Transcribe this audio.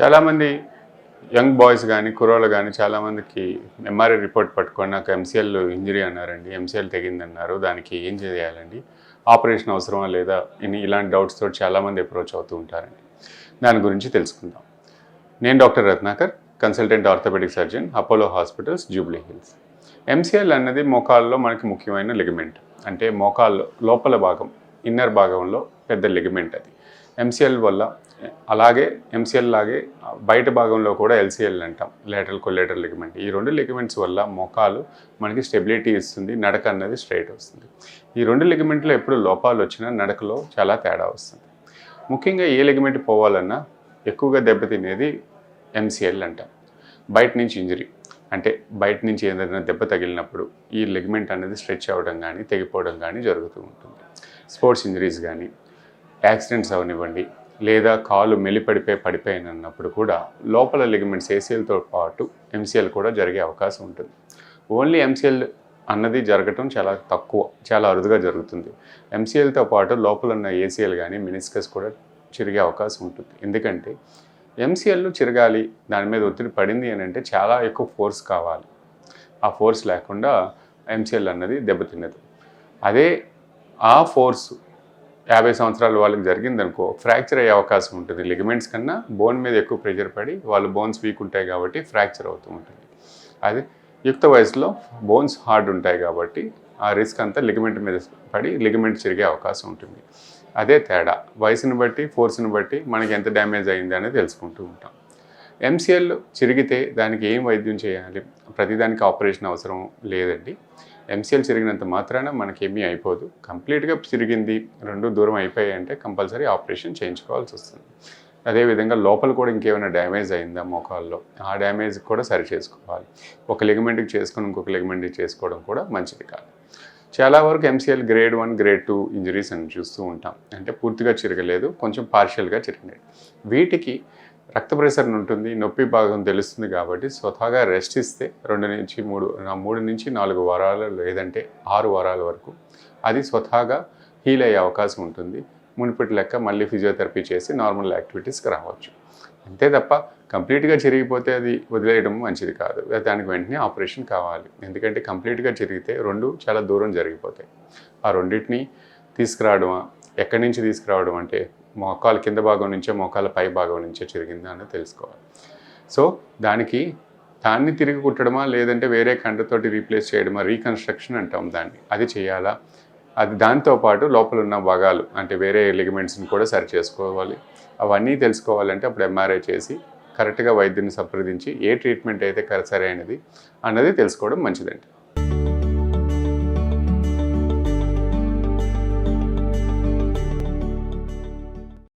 చాలామంది young boys కానీ కుర్రోళ్ళు కానీ చాలామందికి ఎంఆర్ఐ రిపోర్ట్ పట్టుకొని నాకు ఎంసీఎల్ ఇంజరీ అన్నారండి. ఎంసీఎల్ తెగిందన్నారు. దానికి ఏం చేయాలండి? ఆపరేషన్ అవసరమా లేదా? ఇన్ని ఇలాంటి డౌట్స్తో చాలామంది అప్రోచ్ అవుతూ ఉంటారండి. దాని గురించి తెలుసుకుందాం. నేను doctor Ratnakar consultant orthopaedic surgeon Apollo hospitals Jubilee Hills. MCL అన్నది మోకాల్లో మనకి ముఖ్యమైన లిగమెంట్. అంటే మోకాల్లో లోపల భాగం ఇన్నర్ భాగంలో పెద్ద లిగమెంట్ అది. ఎంసీఎల్ వల్ల అలాగే ఎంసీఎల్ లాగే బయట భాగంలో కూడా ఎల్సీఎల్ అంటాం లేటరల్ కొలేటరల్ లిగమెంట్ ఈ రెండు లిగమెంట్స్ వల్ల మొఖాలు మనకి స్టెబిలిటీ ఇస్తుంది నడక అన్నది స్ట్రైట్ వస్తుంది. ఈ రెండు లిగమెంట్లో ఎప్పుడు లోపాలు వచ్చినా నడకలో చాలా తేడా వస్తుంది. ముఖ్యంగా ఏ లిగమెంట్ పోవాలన్నా ఎక్కువగా దెబ్బతినేది ఎంసీఎల్ అంటాం. బయట నుంచి ఇంజరీ అంటే బయట నుంచి ఏదైనా దెబ్బ తగిలినప్పుడు ఈ లెగ్మెంట్ అనేది స్ట్రెచ్ అవ్వడం కానీ తెగిపోవడం కానీ జరుగుతూ ఉంటుంది. స్పోర్ట్స్ ఇంజరీస్ కానీ యాక్సిడెంట్స్ అవనివ్వండి లేదా కాలు మెలిపడిపోయి పడిపోయిన అన్నప్పుడు కూడా లోపల లిగమెంట్స్ ఏసీఎల్తో పాటు ఎంసీఎల్ కూడా జరిగే అవకాశం ఉంటుంది. ఓన్లీ ఎంసీఎల్ అన్నది జరగటం చాలా తక్కువ చాలా అరుదుగా జరుగుతుంది. ఎంసీఎల్తో పాటు లోపల ఉన్న ఏసీఎల్ కానీ మినిస్కస్ కూడా చిరిగే అవకాశం ఉంటుంది. ఎందుకంటే ఎంసీఎల్ను చిరగాలి దాని మీద ఒత్తిడి పడింది అని అంటే చాలా ఎక్కువ ఫోర్స్ కావాలి. ఆ ఫోర్స్ లేకుండా ఎంసీఎల్ అన్నది దెబ్బతిన్నది. అదే ఆ ఫోర్స్ యాభై సంవత్సరాల వాళ్ళకి జరిగిందనుకో ఫ్రాక్చర్ అయ్యే అవకాశం ఉంటుంది. లిగమెంట్స్ కన్నా బోన్ మీద ఎక్కువ ప్రెషర్ పడి వాళ్ళు బోన్స్ వీక్ ఉంటాయి కాబట్టి ఫ్రాక్చర్ అవుతూ ఉంటుంది. అది యుక్త వయసులో బోన్స్ హార్డ్ ఉంటాయి కాబట్టి ఆ రిస్క్ అంతా లిగమెంట్ మీద పడి లిగమెంట్ చిరిగే అవకాశం ఉంటుంది. అదే తేడా వయసుని బట్టి ఫోర్స్ని బట్టి మనకి ఎంత డ్యామేజ్ అయింది అనేది తెలుసుకుంటూ ఉంటాం. ఎంసీఎల్ చిరిగితే దానికి ఏం వైద్యం చేయాలి? ప్రతిదానికి ఆపరేషన్ అవసరం లేదండి. ఎంసీఎల్ చిరిగినంత మాత్రాన మనకేమీ అయిపోదు. కంప్లీట్గా చిరిగింది రెండు దూరం అయిపోయాయి అంటే కంపల్సరీ ఆపరేషన్ చేయించుకోవాల్సి వస్తుంది. అదేవిధంగా లోపల కూడా ఇంకేమైనా డ్యామేజ్ అయిందా మోకాల్లో? ఆ డ్యామేజ్ కూడా సరి చేసుకోవాలి. ఒక లిగమెంట్కి చేసుకొని ఇంకొక లిగమెంట్కి చేసుకోవడం కూడా మంచిది కాదు. చాలా వరకు MCL grade one grade two injuries అని చూస్తూ ఉంటాం. అంటే పూర్తిగా చిరగలేదు కొంచెం పార్షియల్గా చిరిగినాయి వీటికి రక్త ప్రెషర్ ఉంటుంది నొప్పి భాగం తెలుస్తుంది కాబట్టి స్వతహాగా రెస్ట్ ఇస్తే రెండు నుంచి మూడు మూడు నుంచి నాలుగు వారాలు లేదంటే ఆరు వారాల వరకు అది స్వతహాగా హీల్ అయ్యే అవకాశం ఉంటుంది. మునిపటి లెక్క మళ్ళీ ఫిజియోథెరపీ చేసి నార్మల్ యాక్టివిటీస్కి రావచ్చు. అంతే తప్ప కంప్లీట్గా చిరిగిపోతే అది వదిలేయడం మంచిది కాదు. దానికి వెంటనే ఆపరేషన్ కావాలి. ఎందుకంటే కంప్లీట్గా చిరిగితే రెండు చాలా దూరం జరిగిపోతాయి. ఆ రెండింటిని తీసుకురావడమా ఎక్కడి నుంచి తీసుకురావడం అంటే మోకాలు కింద భాగం నుంచే మోకాల పై భాగం నుంచే చిరిగిందా అని తెలుసుకోవాలి. సో దానికి దాన్ని తిరిగి కుట్టడమా లేదంటే వేరే కండతోటి రీప్లేస్ చేయడమా రీకన్స్ట్రక్షన్ అంటాం దాన్ని. అది చేయాలా? అది దాంతోపాటు లోపల ఉన్న భాగాలు అంటే వేరే లిగమెంట్స్ని కూడా సరి చేసుకోవాలి. అవన్నీ తెలుసుకోవాలంటే అప్పుడు ఎంఆర్ఐ చేసి కరెక్ట్గా వైద్యుని సంప్రదించి ఏ ట్రీట్మెంట్ అయితే సరైనది అన్నది తెలుసుకోవడం మంచిదండి.